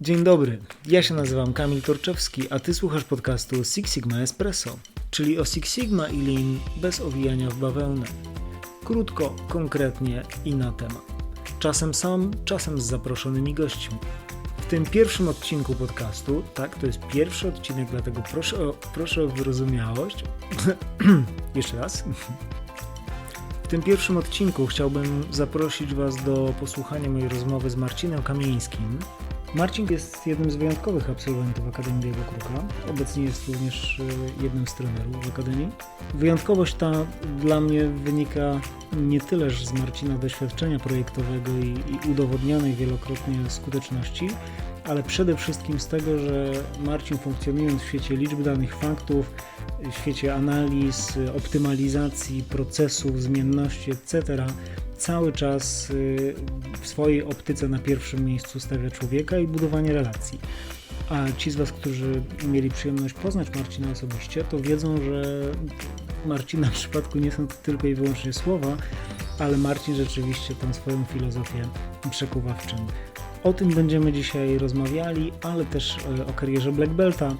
Dzień dobry, ja się nazywam Kamil Torczewski, a ty słuchasz podcastu Six Sigma Espresso, czyli o Six Sigma i Lean bez owijania w bawełnę. Krótko, konkretnie i na temat. Czasem sam, czasem z zaproszonymi gośćmi. W tym pierwszym odcinku podcastu, tak, to jest pierwszy odcinek, dlatego proszę o, proszę o wyrozumiałość. Jeszcze raz. W tym pierwszym odcinku chciałbym zaprosić Was do posłuchania mojej rozmowy z Marcinem Kamieńskim. Marcin jest jednym z wyjątkowych absolwentów Akademii Białego Kruka. Obecnie jest również y, jednym z trenerów w Akademii. Wyjątkowość ta dla mnie wynika nie tyleż z Marcina doświadczenia projektowego i, i udowodnionej wielokrotnie skuteczności, ale przede wszystkim z tego, że Marcin funkcjonując w świecie liczb danych faktów, w świecie analiz, optymalizacji procesów, zmienności, etc., cały czas y, w swojej optyce na pierwszym miejscu stawia człowieka i budowanie relacji. A ci z Was, którzy mieli przyjemność poznać Marcina osobiście, to wiedzą, że Marcina w przypadku nie są to tylko i wyłącznie słowa, ale Marcin rzeczywiście tą swoją filozofię przekuwa w. O tym będziemy dzisiaj rozmawiali, ale też e, o karierze Black Belta,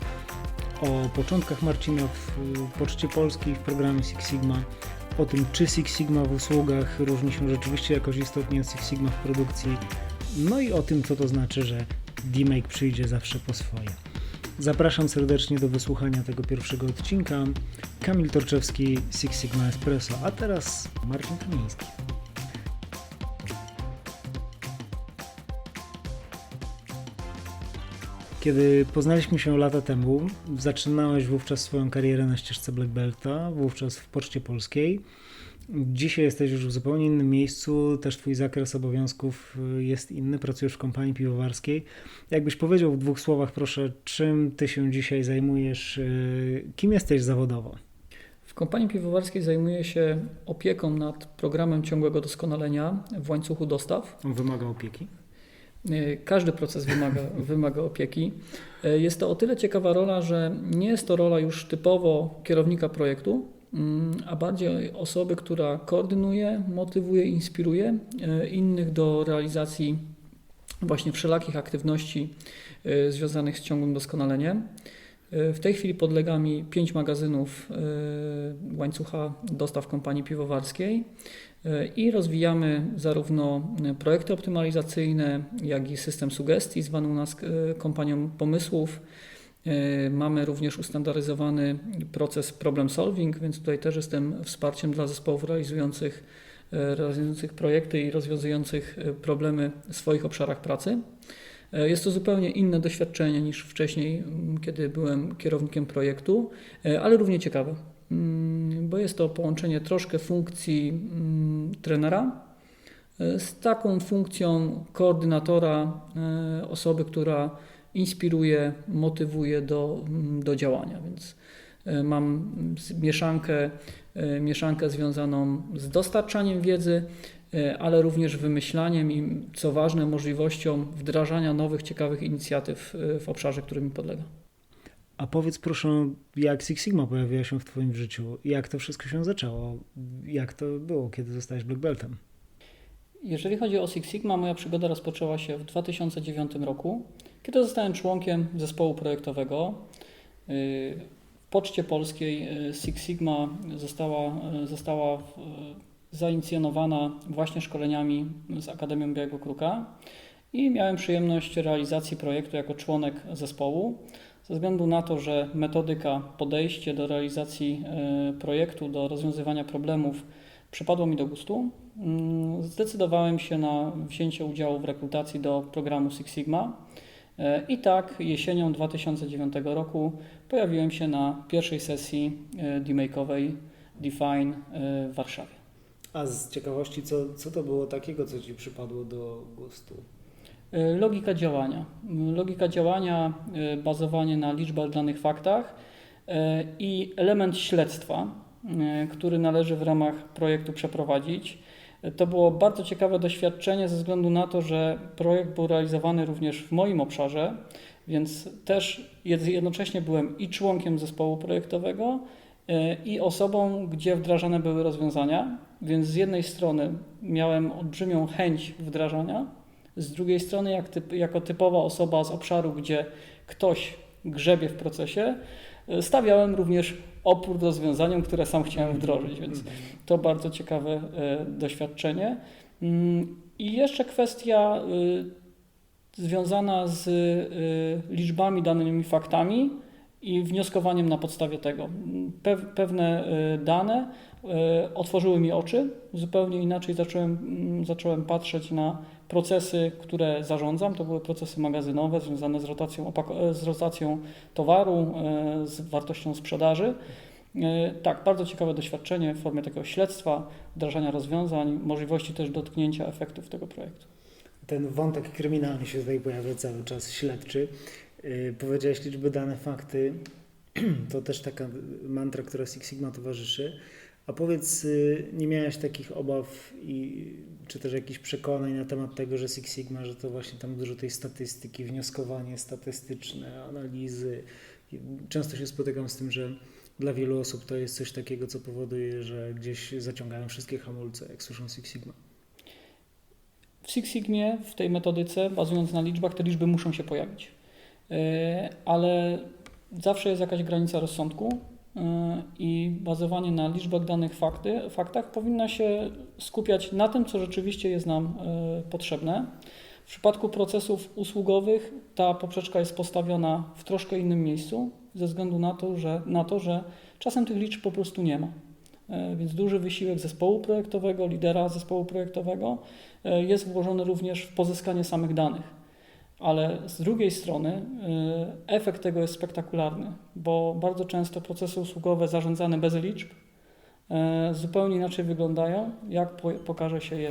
o początkach Marcina w Poczcie Polskiej w programie Six Sigma, o tym czy Six Sigma w usługach różni się rzeczywiście jakoś istotnie od Six Sigma w produkcji, no i o tym co to znaczy, że D-Make przyjdzie zawsze po swoje. Zapraszam serdecznie do wysłuchania tego pierwszego odcinka. Kamil Torczewski, Six Sigma Espresso, a teraz Marcin Kamiński. Kiedy poznaliśmy się lata temu, zaczynałeś wówczas swoją karierę na ścieżce Black Belta, wówczas w Poczcie Polskiej. Dzisiaj jesteś już w zupełnie innym miejscu, też Twój zakres obowiązków jest inny, pracujesz w kompanii piwowarskiej. Jakbyś powiedział w dwóch słowach, proszę, czym Ty się dzisiaj zajmujesz, kim jesteś zawodowo? W kompanii piwowarskiej zajmuję się opieką nad programem ciągłego doskonalenia w łańcuchu dostaw. On wymaga opieki? Każdy proces wymaga, wymaga opieki. Jest to o tyle ciekawa rola, że nie jest to rola już typowo kierownika projektu, a bardziej osoby, która koordynuje, motywuje, inspiruje innych do realizacji właśnie wszelakich aktywności związanych z ciągłym doskonaleniem. W tej chwili podlega mi pięć magazynów łańcucha dostaw kompanii piwowarskiej i rozwijamy zarówno projekty optymalizacyjne, jak i system sugestii, zwany u nas kompanią pomysłów. Mamy również ustandaryzowany proces problem solving, więc tutaj też jestem wsparciem dla zespołów realizujących, realizujących projekty i rozwiązujących problemy w swoich obszarach pracy. Jest to zupełnie inne doświadczenie niż wcześniej, kiedy byłem kierownikiem projektu, ale równie ciekawe, bo jest to połączenie troszkę funkcji trenera z taką funkcją koordynatora, osoby, która inspiruje, motywuje do, do działania. Więc mam mieszankę, mieszankę związaną z dostarczaniem wiedzy, ale również wymyślaniem i, co ważne, możliwością wdrażania nowych, ciekawych inicjatyw w obszarze, który mi podlega. A powiedz proszę, jak Six Sigma pojawiła się w Twoim życiu? Jak to wszystko się zaczęło? Jak to było, kiedy zostałeś Black Beltem? Jeżeli chodzi o Six Sigma, moja przygoda rozpoczęła się w 2009 roku, kiedy zostałem członkiem zespołu projektowego. Poczcie Polskiej Six Sigma została, została zainicjonowana właśnie szkoleniami z Akademią Białego Kruka i miałem przyjemność realizacji projektu jako członek zespołu. Ze względu na to, że metodyka, podejście do realizacji projektu, do rozwiązywania problemów przypadło mi do gustu, zdecydowałem się na wzięcie udziału w rekrutacji do programu Six Sigma. I tak jesienią 2009 roku pojawiłem się na pierwszej sesji D-Make'owej Define w Warszawie. A z ciekawości, co, co to było takiego, co Ci przypadło do gustu? Logika działania. Logika działania, bazowanie na liczbach danych faktach i element śledztwa, który należy w ramach projektu przeprowadzić. To było bardzo ciekawe doświadczenie ze względu na to, że projekt był realizowany również w moim obszarze, więc też jednocześnie byłem i członkiem zespołu projektowego, i osobą, gdzie wdrażane były rozwiązania. Więc z jednej strony miałem olbrzymią chęć wdrażania, Z drugiej strony, jak typ, jako typowa osoba z obszaru, gdzie ktoś grzebie w procesie, y, stawiałem również opór rozwiązaniom, które sam chciałem wdrożyć, więc to bardzo ciekawe y, doświadczenie. Mm, I jeszcze kwestia y, związana z y, liczbami, danymi faktami i wnioskowaniem na podstawie tego. Pew, pewne dane otworzyły mi oczy, zupełnie inaczej zacząłem, mm, zacząłem patrzeć na procesy, które zarządzam. To były procesy magazynowe związane z rotacją, opako- z rotacją towaru, y, z wartością sprzedaży. Y, Tak, bardzo ciekawe doświadczenie w formie takiego śledztwa, wdrażania rozwiązań, możliwości też dotknięcia efektów tego projektu. Ten wątek kryminalny się tutaj pojawia cały czas, śledczy. Powiedziałeś liczby, dane, fakty. To też taka mantra, która Six Sigma towarzyszy. A powiedz, yy, nie miałeś takich obaw i, czy też jakichś przekonań na temat tego, że Six Sigma, że to właśnie tam dużo tej statystyki, wnioskowanie statystyczne, analizy. Często się spotykam z tym, że dla wielu osób to jest coś takiego, co powoduje, że gdzieś zaciągają wszystkie hamulce, jak słyszą Six Sigma. W Six Sigmie, w tej metodyce, bazując na liczbach, te liczby muszą się pojawić. Yy, Ale zawsze jest jakaś granica rozsądku i bazowanie na liczbach danych fakty, faktach powinna się skupiać na tym, co rzeczywiście jest nam yy, potrzebne. W przypadku procesów usługowych ta poprzeczka jest postawiona w troszkę innym miejscu, ze względu na to, że, na to, że czasem tych liczb po prostu nie ma. Yy, Więc duży wysiłek zespołu projektowego, lidera zespołu projektowego jest włożony również w pozyskanie samych danych. Ale z drugiej strony e, efekt tego jest spektakularny, bo bardzo często procesy usługowe zarządzane bez liczb e, zupełnie inaczej wyglądają, jak po- pokaże się je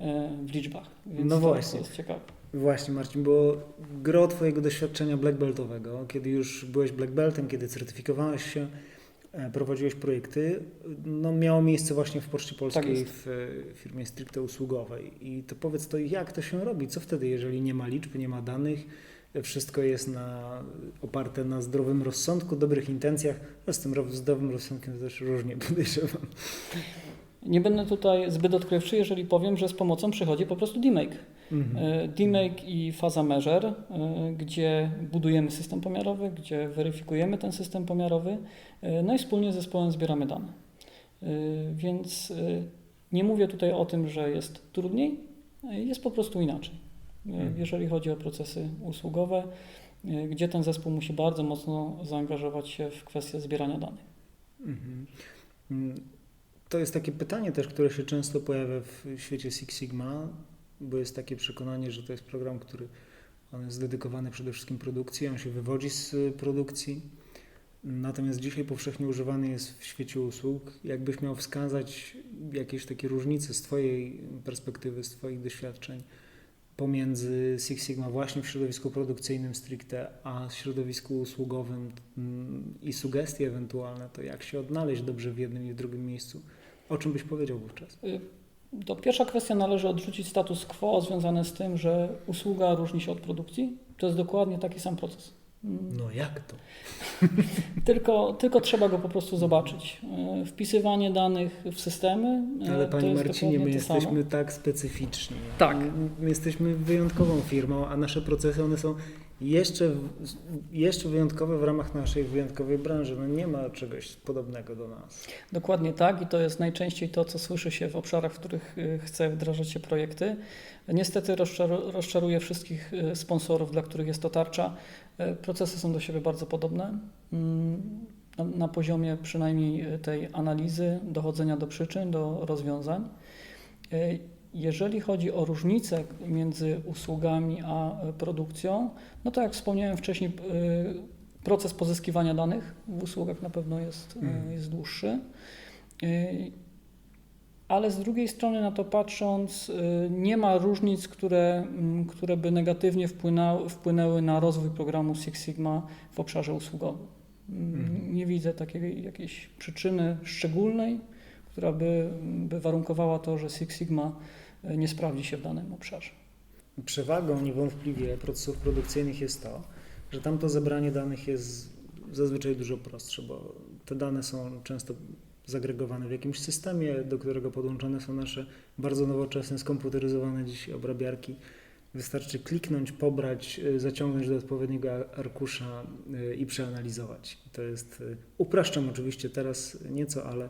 e, w liczbach. Więc No to właśnie. jest ciekawe. Właśnie, Marcin, bo gro Twojego doświadczenia black beltowego, kiedy już byłeś black beltem, kiedy certyfikowałeś się, prowadziłeś projekty, no miało miejsce właśnie w Poczcie Polskiej jest. w e, firmie stricte usługowej. I to powiedz to, jak to się robi? Co wtedy, jeżeli nie ma liczb, nie ma danych, e, wszystko jest na, oparte na zdrowym rozsądku, dobrych intencjach, no z tym ro- zdrowym rozsądkiem też różnie podejrzewam. Nie będę tutaj zbyt odkrywczy, jeżeli powiem, że z pomocą przychodzi po prostu DMake. Mhm. E, DMake i faza measure, e, gdzie budujemy system pomiarowy, gdzie weryfikujemy ten system pomiarowy, e, no i wspólnie z zespołem zbieramy dane. E, Więc e, nie mówię tutaj o tym, że jest trudniej, e, jest po prostu inaczej. E, Mhm. Jeżeli chodzi o procesy usługowe, e, gdzie ten zespół musi bardzo mocno zaangażować się w kwestię zbierania danych. Mhm. Mm, To jest takie pytanie też, które się często pojawia w świecie Six Sigma, bo jest takie przekonanie, że to jest program, który on jest dedykowany przede wszystkim produkcji, on się wywodzi z y, produkcji. Natomiast dzisiaj powszechnie używany jest w świecie usług. Jakbyś miał wskazać jakieś takie różnice z Twojej perspektywy, z Twoich doświadczeń pomiędzy Six Sigma właśnie w środowisku produkcyjnym stricte, a środowisku usługowym mm, i sugestie ewentualne, to jak się odnaleźć dobrze w jednym i w drugim miejscu? O czym byś powiedział wówczas? To pierwsza kwestia należy odrzucić status quo związane z tym, że usługa różni się od produkcji. To jest dokładnie taki sam proces. Mm, No jak to? Tylko, tylko trzeba go po prostu zobaczyć. E, Wpisywanie danych w systemy. e, Ale to Panie jest Marcinie, my jesteśmy tak specyficzni. Tak. My jesteśmy wyjątkową firmą, a nasze procesy one są jeszcze, jeszcze wyjątkowe w ramach naszej wyjątkowej branży. No nie ma czegoś podobnego do nas. Dokładnie tak i to jest najczęściej to, co słyszy się w obszarach, w których y, chce wdrażać się projekty. Niestety rozczaru- rozczaruje wszystkich y, sponsorów, dla których jest to tarcza. Y, Procesy są do siebie bardzo podobne. Mm, Na, poziomie przynajmniej tej analizy, dochodzenia do przyczyn, do rozwiązań. Jeżeli chodzi o różnice między usługami a y, produkcją, no to jak wspomniałem wcześniej, y, proces pozyskiwania danych w usługach na pewno jest, Mhm. jest dłuższy. Ale z drugiej strony na to patrząc, nie ma różnic, które, które by negatywnie wpłynęły, wpłynęły na rozwój programu Six Sigma w obszarze usługowym. Mm, Mhm. Nie widzę takiej jakiejś przyczyny szczególnej, która by, by warunkowała to, że Six Sigma nie sprawdzi się w danym obszarze. Przewagą niewątpliwie procesów produkcyjnych jest to, że tam to zebranie danych jest zazwyczaj dużo prostsze, bo te dane są często zagregowane w jakimś systemie, do którego podłączone są nasze bardzo nowoczesne, skomputeryzowane dziś obrabiarki. Wystarczy kliknąć, pobrać, zaciągnąć do odpowiedniego arkusza y, i przeanalizować. To jest, y, upraszczam oczywiście teraz nieco, ale,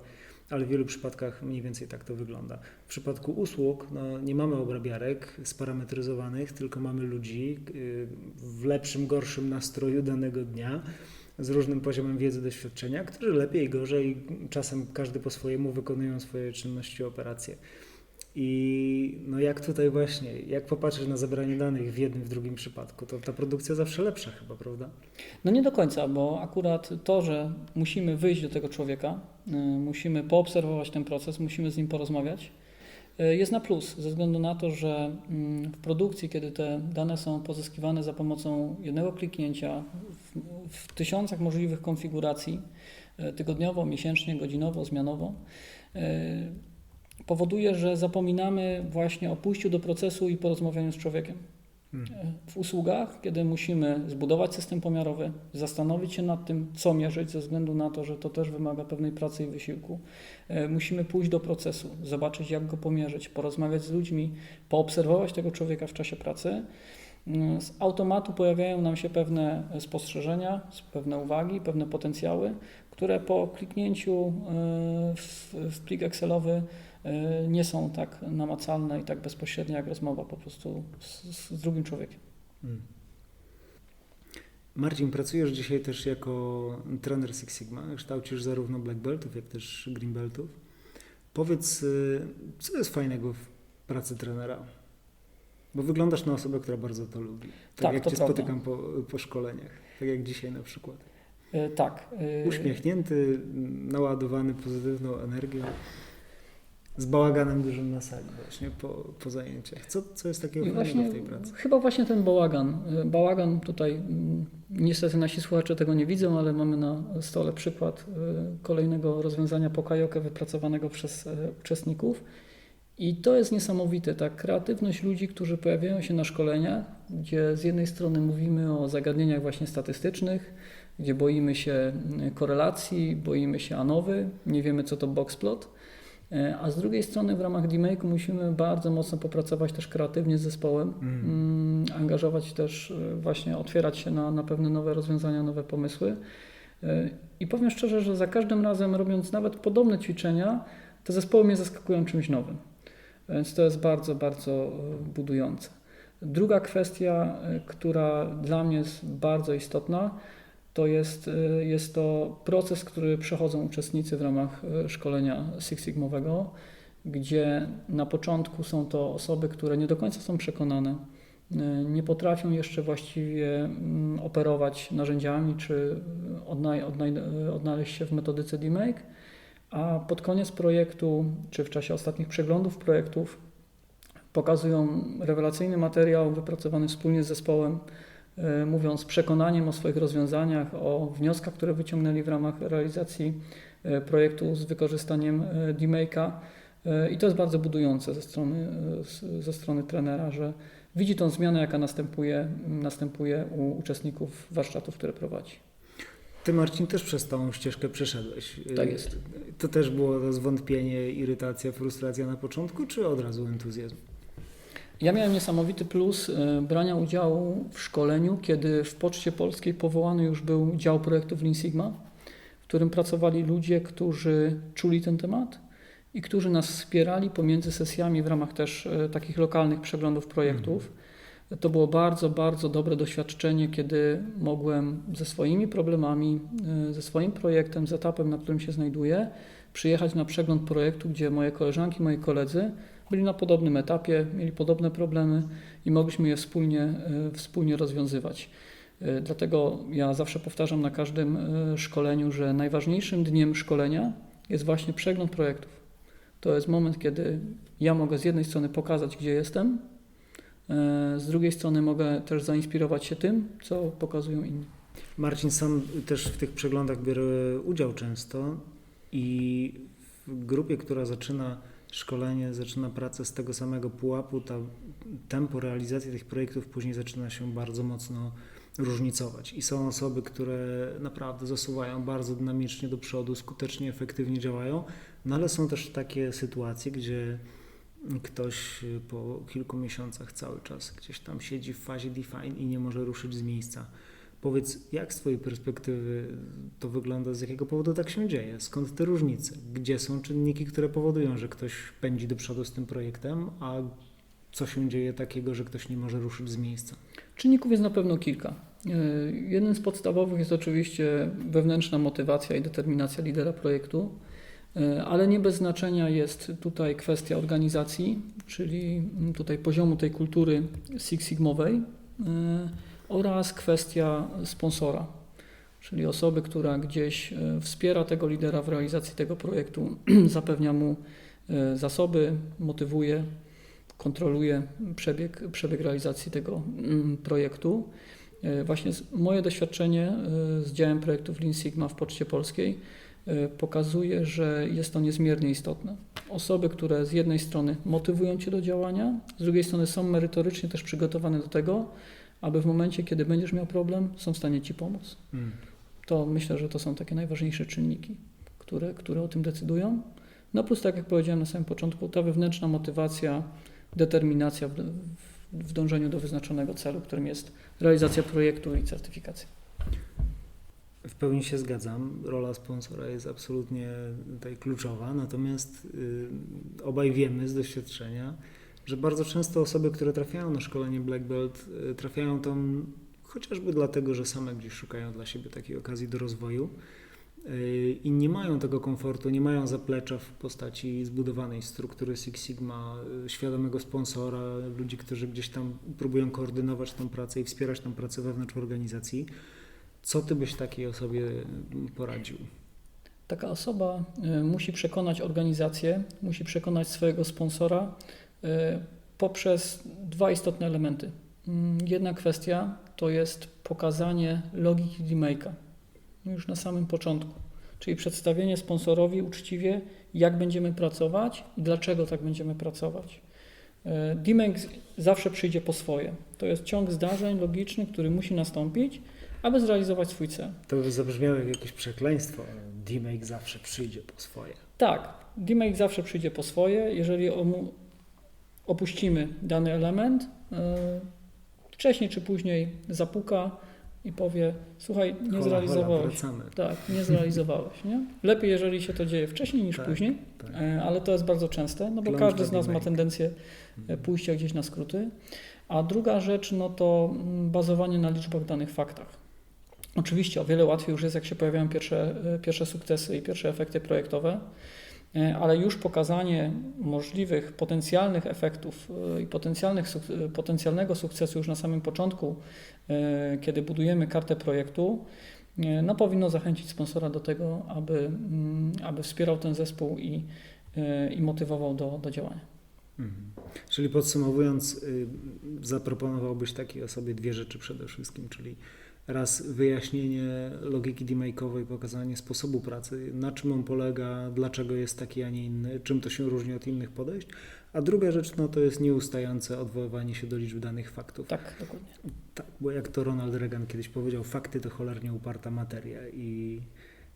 ale w wielu przypadkach mniej więcej tak to wygląda. W przypadku usług no, nie mamy obrabiarek sparametryzowanych, tylko mamy ludzi y, w lepszym, gorszym nastroju danego dnia z różnym poziomem wiedzy, doświadczenia, którzy lepiej, gorzej, czasem każdy po swojemu wykonują swoje czynności, operacje. I no jak tutaj właśnie, jak popatrzeć na zebranie danych w jednym, w drugim przypadku, to ta produkcja zawsze lepsza chyba, prawda? No nie do końca, bo akurat to, że musimy wyjść do tego człowieka, y, musimy poobserwować ten proces, musimy z nim porozmawiać, y, jest na plus, ze względu na to, że mm, w produkcji, kiedy te dane są pozyskiwane za pomocą jednego kliknięcia w, w tysiącach możliwych konfiguracji, y, tygodniowo, miesięcznie, godzinowo, zmianowo, powoduje, że zapominamy właśnie o pójściu do procesu i porozmawianiu z człowiekiem. Hmm. W usługach, kiedy musimy zbudować system pomiarowy, zastanowić się nad tym, co mierzyć, ze względu na to, że to też wymaga pewnej pracy i wysiłku, e, musimy pójść do procesu, zobaczyć, jak go pomierzyć, porozmawiać z ludźmi, poobserwować tego człowieka w czasie pracy. Mm, Z automatu pojawiają nam się pewne spostrzeżenia, pewne uwagi, pewne potencjały, które po kliknięciu e, w, w plik Excelowy nie są tak namacalne i tak bezpośrednie jak rozmowa po prostu z, z drugim człowiekiem. Mm. Marcin, pracujesz dzisiaj też jako trener Six Sigma, kształcisz zarówno black beltów, jak też green beltów. Powiedz, y, co jest fajnego w pracy trenera? Bo wyglądasz na osobę, która bardzo to lubi. Tak, Tak, jak to cię prawda. spotykam po, po szkoleniach, tak jak dzisiaj na przykład. E, Tak. e, Uśmiechnięty, naładowany pozytywną energią, z bałaganem dużym na sali właśnie po, po zajęciach. Co, co jest takiego fajnego w tej pracy? chyba właśnie ten bałagan. Bałagan tutaj, mm, niestety nasi słuchacze tego nie widzą, ale mamy na stole przykład e, kolejnego rozwiązania po kajokę wypracowanego przez e, uczestników. I to jest niesamowite, ta kreatywność ludzi, którzy pojawiają się na szkoleniach, gdzie z jednej strony mówimy o zagadnieniach właśnie statystycznych, gdzie boimy się mm, korelacji, boimy się ANOWY, nie wiemy co to boxplot, a z drugiej strony w ramach DMake musimy bardzo mocno popracować też kreatywnie z zespołem, Mm. mm, angażować też e, właśnie, otwierać się na, na pewne nowe rozwiązania, nowe pomysły. E, I powiem szczerze, że za każdym razem robiąc nawet podobne ćwiczenia, te zespoły mnie zaskakują czymś nowym. Więc to jest bardzo, bardzo e, budujące. Druga kwestia, e, która dla mnie jest bardzo istotna, to jest, e, jest to proces, który przechodzą uczestnicy w ramach e, szkolenia Six Sigmowego, gdzie na początku są to osoby, które nie do końca są przekonane, e, nie potrafią jeszcze właściwie mm, operować narzędziami czy odnaleźć się w metodyce DMake, a pod koniec projektu, czy w czasie ostatnich przeglądów projektów, pokazują rewelacyjny materiał wypracowany wspólnie z zespołem, e, mówiąc z przekonaniem o swoich rozwiązaniach, o wnioskach, które wyciągnęli w ramach realizacji e, projektu z wykorzystaniem e, DMake'a. I to jest bardzo budujące ze strony, ze strony trenera, że widzi tą zmianę, jaka następuje, następuje u uczestników warsztatów, które prowadzi. Ty, Marcin, też przez tą ścieżkę przeszedłeś. Tak jest. To też było to zwątpienie, irytacja, frustracja na początku, czy od razu entuzjazm? Ja miałem niesamowity plus e, brania udziału w szkoleniu, kiedy w Poczcie Polskiej powołany już był dział projektów Lean Sigma, w którym pracowali ludzie, którzy czuli ten temat i którzy nas wspierali pomiędzy sesjami w ramach też e, takich lokalnych przeglądów projektów. To było bardzo, bardzo dobre doświadczenie, kiedy mogłem ze swoimi problemami, e, ze swoim projektem, z etapem, na którym się znajduję, przyjechać na przegląd projektu, gdzie moje koleżanki, moi koledzy byli na podobnym etapie, mieli podobne problemy i mogliśmy je wspólnie, e, wspólnie rozwiązywać. E, Dlatego ja zawsze powtarzam na każdym e, szkoleniu, że najważniejszym dniem szkolenia jest właśnie przegląd projektów. To jest moment, kiedy ja mogę z jednej strony pokazać, gdzie jestem, z drugiej strony mogę też zainspirować się tym, co pokazują inni. Marcin sam też w tych przeglądach bierze udział często i w grupie, która zaczyna szkolenie, zaczyna pracę z tego samego pułapu, ta tempo realizacji tych projektów później zaczyna się bardzo mocno różnicować. I są osoby, które naprawdę zasuwają bardzo dynamicznie do przodu, skutecznie, efektywnie działają, no ale są też takie sytuacje, gdzie ktoś po kilku miesiącach cały czas gdzieś tam siedzi w fazie define i nie może ruszyć z miejsca. Powiedz, jak z Twojej perspektywy to wygląda, z jakiego powodu tak się dzieje? Skąd te różnice? Gdzie są czynniki, które powodują, że ktoś pędzi do przodu z tym projektem, a co się dzieje takiego, że ktoś nie może ruszyć z miejsca? Czynników jest na pewno kilka. Y, Jednym z podstawowych jest oczywiście wewnętrzna motywacja i determinacja lidera projektu, y, ale nie bez znaczenia jest tutaj kwestia organizacji, czyli tutaj poziomu tej kultury Six Sigmowej y, oraz kwestia sponsora, czyli osoby, która gdzieś y, wspiera tego lidera w realizacji tego projektu, zapewnia mu y, zasoby, motywuje, kontroluje przebieg, przebieg realizacji tego mm, projektu. E, Właśnie moje doświadczenie e, z działem projektów Lean Sigma w Poczcie Polskiej e, pokazuje, że jest to niezmiernie istotne. Osoby, które z jednej strony motywują Cię do działania, z drugiej strony są merytorycznie też przygotowane do tego, aby w momencie, kiedy będziesz miał problem, są w stanie Ci pomóc. Mm. To myślę, że to są takie najważniejsze czynniki, które, które o tym decydują. No plus, tak jak powiedziałem na samym początku, ta wewnętrzna motywacja, determinacja w, w, dążeniu do wyznaczonego celu, którym jest realizacja projektu i certyfikacja. W pełni się zgadzam. Rola sponsora jest absolutnie tutaj kluczowa, natomiast y, obaj wiemy z doświadczenia, że bardzo często osoby, które trafiają na szkolenie Black Belt, y, trafiają tam chociażby dlatego, że same gdzieś szukają dla siebie takiej okazji do rozwoju y, i nie mają tego komfortu, nie mają zaplecza w postaci zbudowanej struktury Six Sigma, y, świadomego sponsora, ludzi, którzy gdzieś tam próbują koordynować tą pracę i wspierać tą pracę wewnątrz organizacji. Co ty byś takiej osobie mm, poradził? Taka osoba musi przekonać organizację, musi przekonać swojego sponsora poprzez dwa istotne elementy. Mm, Jedna kwestia to jest pokazanie logiki demake'a już na samym początku, czyli przedstawienie sponsorowi uczciwie, jak będziemy pracować i dlaczego tak będziemy pracować. Y, Demake z- zawsze przyjdzie po swoje. To jest ciąg zdarzeń logicznych, który musi nastąpić, aby zrealizować swój cel. To by zabrzmiało jak jakieś przekleństwo. D-Make zawsze przyjdzie po swoje. Tak, demake zawsze przyjdzie po swoje. Jeżeli opuścimy dany element, yy, wcześniej czy później zapuka i powie: Słuchaj, nie Hola, zrealizowałeś. Hola. Tak, nie zrealizowałeś. Nie? Lepiej, jeżeli się to dzieje wcześniej niż Tak, później, tak. e, ale to jest bardzo częste, no bo każdy z nas ma tendencję e, Mhm. pójścia gdzieś na skróty. A druga rzecz, no to mm, bazowanie na liczbach, danych faktach. Oczywiście o wiele łatwiej już jest, jak się pojawiają pierwsze, e, pierwsze sukcesy i pierwsze efekty projektowe, e, ale już pokazanie możliwych, potencjalnych efektów e, i potencjalnych, e, potencjalnego sukcesu już na samym początku, e, kiedy budujemy kartę projektu, e, no powinno zachęcić sponsora do tego, aby, mm, aby wspierał ten zespół i, e, i motywował do, do działania. Mhm. Czyli podsumowując, y, zaproponowałbyś takiej osobie dwie rzeczy przede wszystkim, czyli raz wyjaśnienie logiki demake'owej, pokazanie sposobu pracy, na czym on polega, dlaczego jest taki, a nie inny, czym to się różni od innych podejść, a druga rzecz no, to jest nieustające odwoływanie się do liczb danych faktów. Tak, dokładnie. Tak, bo jak to Ronald Reagan kiedyś powiedział, fakty to cholernie uparta materia i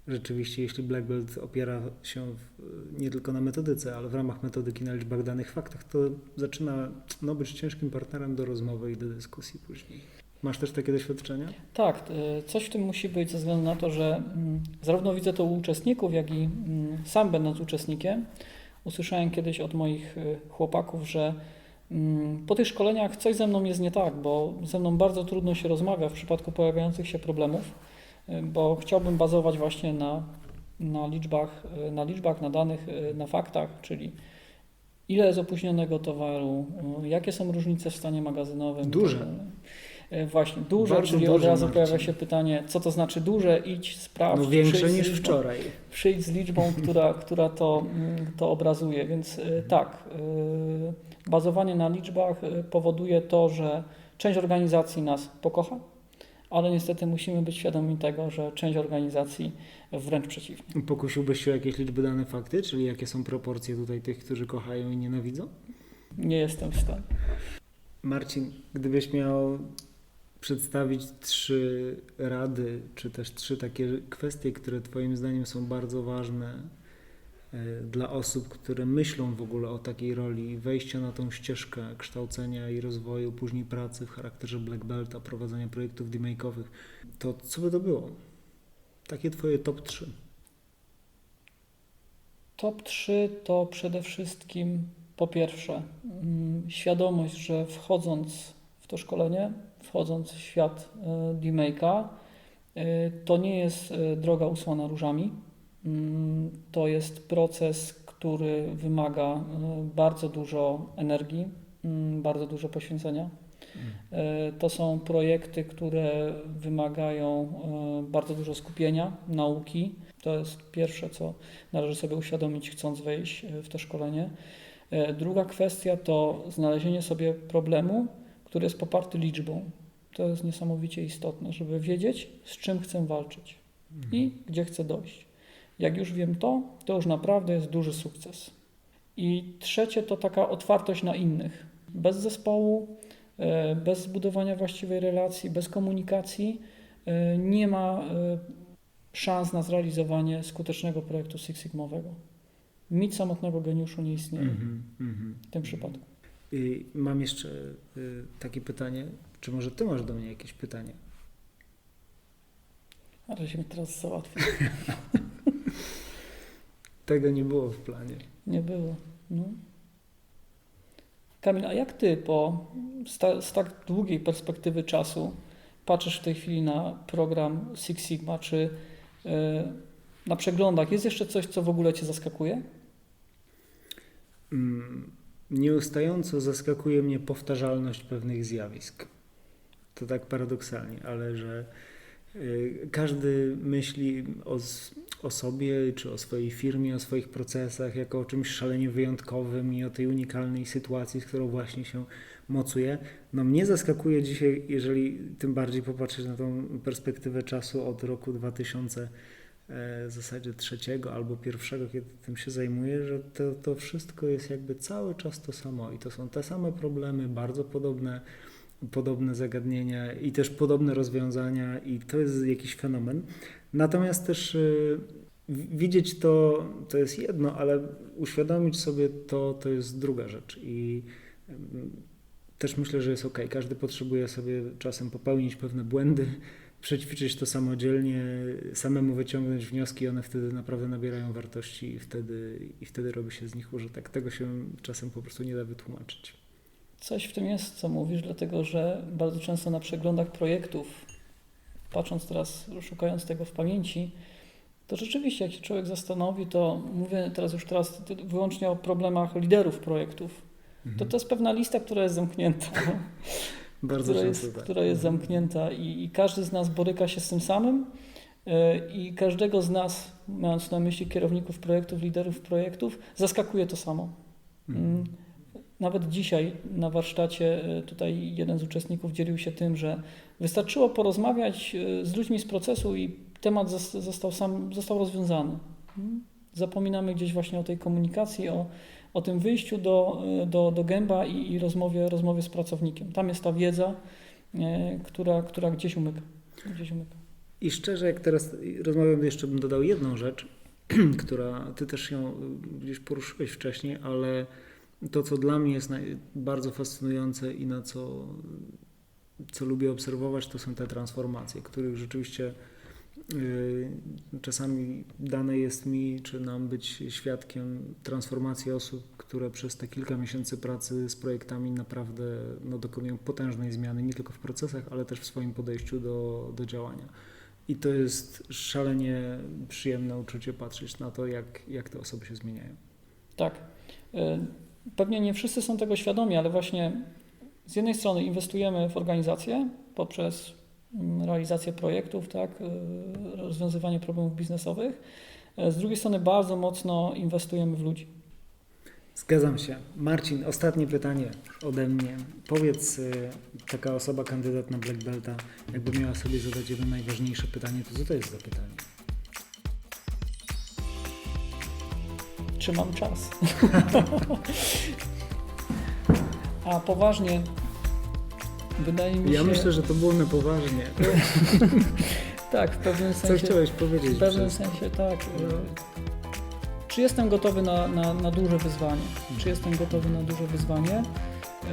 rzeczywiście jeśli Black Belt opiera się w, nie tylko na metodyce, ale w ramach metodyki na liczbach danych faktach, to zaczyna no, być ciężkim partnerem do rozmowy i do dyskusji później. Masz też takie doświadczenia? Tak, e, coś w tym musi być ze względu na to, że mm, zarówno widzę to u uczestników, jak i mm, sam będąc uczestnikiem, usłyszałem kiedyś od moich e, chłopaków, że mm, po tych szkoleniach coś ze mną jest nie tak, bo ze mną bardzo trudno się rozmawia w przypadku pojawiających się problemów, e, bo chciałbym bazować właśnie na, na, liczbach, na liczbach, na danych, na faktach, czyli ile jest opóźnionego towaru, jakie są różnice w stanie magazynowym. Duże. E, Właśnie, duże, Bardzo czyli od razu Marcin. pojawia się pytanie, co to znaczy duże, idź, sprawdź. No większe niż liczbą- wczoraj. Przyjdź z liczbą, która, która to, mm, to obrazuje, więc e, tak, e, bazowanie na liczbach powoduje to, że część organizacji nas pokocha, ale niestety musimy być świadomi tego, że część organizacji wręcz przeciwnie. Pokusiłbyś się o jakieś liczby dane fakty, czyli jakie są proporcje tutaj tych, którzy kochają i nienawidzą? Nie jestem w stanie. Marcin, gdybyś miał przedstawić trzy rady, czy też trzy takie kwestie, które Twoim zdaniem są bardzo ważne e, dla osób, które myślą w ogóle o takiej roli, wejścia na tą ścieżkę kształcenia i rozwoju, później pracy w charakterze Black Belta, prowadzenia projektów demake'owych, to co by to było? Takie twoje top 3. Top 3 to przede wszystkim po pierwsze mm, świadomość, że wchodząc w to szkolenie, wchodząc w świat e, D-Make'a, e, to nie jest e, droga usłana różami. Mm, To jest proces, który wymaga bardzo dużo energii, mm, bardzo dużo poświęcenia. E, To są projekty, które wymagają bardzo dużo skupienia, nauki. To jest pierwsze, co należy sobie uświadomić, chcąc wejść w to szkolenie. Druga kwestia to znalezienie sobie problemu, który jest poparty liczbą. To jest niesamowicie istotne, żeby wiedzieć, z czym chcę walczyć i gdzie chcę dojść. Jak już wiem to, to już naprawdę jest duży sukces. I trzecie to taka otwartość na innych. Bez zespołu, e, bez zbudowania właściwej relacji, bez komunikacji e, nie ma e, szans na zrealizowanie skutecznego projektu Six Sigmowego. Mit samotnego geniuszu nie istnieje Mhm, mhm. w tym przypadku. I mam jeszcze y, takie pytanie, czy może ty masz do mnie jakieś pytanie? Ale się mi teraz załatwił. Tego nie było w planie. Nie było. No. Kamil, a jak ty po, z, ta, z tak długiej perspektywy czasu patrzysz w tej chwili na program Six Sigma? Czy y, na przeglądach jest jeszcze coś, co w ogóle cię zaskakuje? Mm, Nieustająco zaskakuje mnie powtarzalność pewnych zjawisk. To tak paradoksalnie, ale że y, każdy myśli o, o sobie, czy o swojej firmie, o swoich procesach, jako o czymś szalenie wyjątkowym i o tej unikalnej sytuacji, z którą właśnie się mocuje. No mnie zaskakuje dzisiaj, jeżeli tym bardziej popatrzeć na tą perspektywę czasu od roku 2000 e, w zasadzie trzeciego albo pierwszego, kiedy tym się zajmuję, że to, to wszystko jest jakby cały czas to samo i to są te same problemy, bardzo podobne, podobne zagadnienia i też podobne rozwiązania i to jest jakiś fenomen. Natomiast też w- widzieć to, to jest jedno, ale uświadomić sobie to, to jest druga rzecz i ym, też myślę, że jest ok. Każdy potrzebuje sobie czasem popełnić pewne błędy, przećwiczyć to samodzielnie, samemu wyciągnąć wnioski, one wtedy naprawdę nabierają wartości i wtedy, i wtedy robi się z nich użytek. Tego się czasem po prostu nie da wytłumaczyć. Coś w tym jest, co mówisz, dlatego że bardzo często na przeglądach projektów, patrząc teraz, szukając tego w pamięci, to rzeczywiście, jak się człowiek zastanowi, to mówię teraz już teraz wyłącznie o problemach liderów projektów. To to jest pewna lista, która jest zamknięta. Bardzo która jest, tak. która jest zamknięta i, i każdy z nas boryka się z tym samym e, i każdego z nas, mając na myśli kierowników projektów, liderów projektów, zaskakuje to samo. Mhm. Mm. Nawet dzisiaj na warsztacie e, tutaj jeden z uczestników dzielił się tym, że wystarczyło porozmawiać e, z ludźmi z procesu i temat zos- został, sam, został rozwiązany. Mm. Zapominamy gdzieś właśnie o tej komunikacji, o, o tym wyjściu do, e, do, do gęba i, i rozmowie, rozmowie z pracownikiem. Tam jest ta wiedza, e, która, która gdzieś umyka. Gdzieś umyka. I szczerze, jak teraz rozmawiam, jeszcze bym dodał jedną rzecz, która ty też ją y, gdzieś poruszyłeś wcześniej, ale to, co dla mnie jest bardzo fascynujące i na co, co lubię obserwować, to są te transformacje, których rzeczywiście czasami dane jest mi, czy nam być świadkiem transformacji osób, które przez te kilka miesięcy pracy z projektami naprawdę no, dokonują potężnej zmiany, nie tylko w procesach, ale też w swoim podejściu do, do działania. I to jest szalenie przyjemne uczucie patrzeć na to, jak, jak te osoby się zmieniają. Tak. E, Pewnie nie wszyscy są tego świadomi, ale właśnie z jednej strony inwestujemy w organizację poprzez realizację projektów, tak, e, rozwiązywanie problemów biznesowych. E, Z drugiej strony bardzo mocno inwestujemy w ludzi. Zgadzam się. Marcin, ostatnie pytanie ode mnie. Powiedz, y, taka osoba, kandydat na Black Belta, jakby miała sobie zadać jedno najważniejsze pytanie, to co to jest za pytanie? Czy mam czas? A poważnie, wydaje mi Ja się. myślę, że to było na poważnie. Tak, w pewnym Co sensie. chciałeś powiedzieć? W pewnym przez- sensie tak. y, czy jestem gotowy na, na, na duże wyzwanie? Czy jestem gotowy na duże wyzwanie? Yy,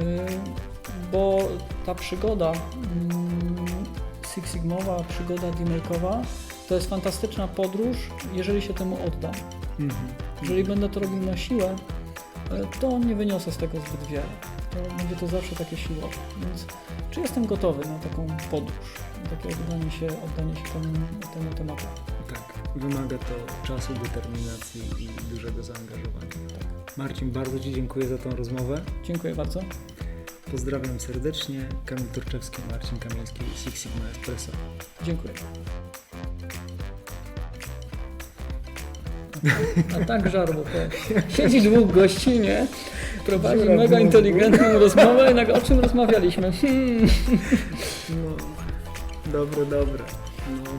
Bo ta przygoda mm, Six Sigmowa, przygoda D-Make'owa to jest fantastyczna podróż, jeżeli się temu oddam. Mhm. Jeżeli będę to robił na siłę, e, to nie wyniosę z tego zbyt wiele. To będzie to zawsze takie siłowe. Więc czy jestem gotowy na taką podróż, takie oddanie się, oddanie się temu, temu tematowi? Tak, wymaga to czasu, determinacji i dużego zaangażowania. Tak. Marcin, bardzo Ci dziękuję za tą rozmowę. Dziękuję bardzo. Pozdrawiam serdecznie. Kamil Turczewski, Marcin Kamiński, Six Sigma Espresso. Dziękuję. A tak żarło. Siedzi dwóch gości, nie? Prowadzi Żarło mega mózgu. inteligentną rozmowę nagle o czym rozmawialiśmy? Hmm. No, dobre, dobre. No,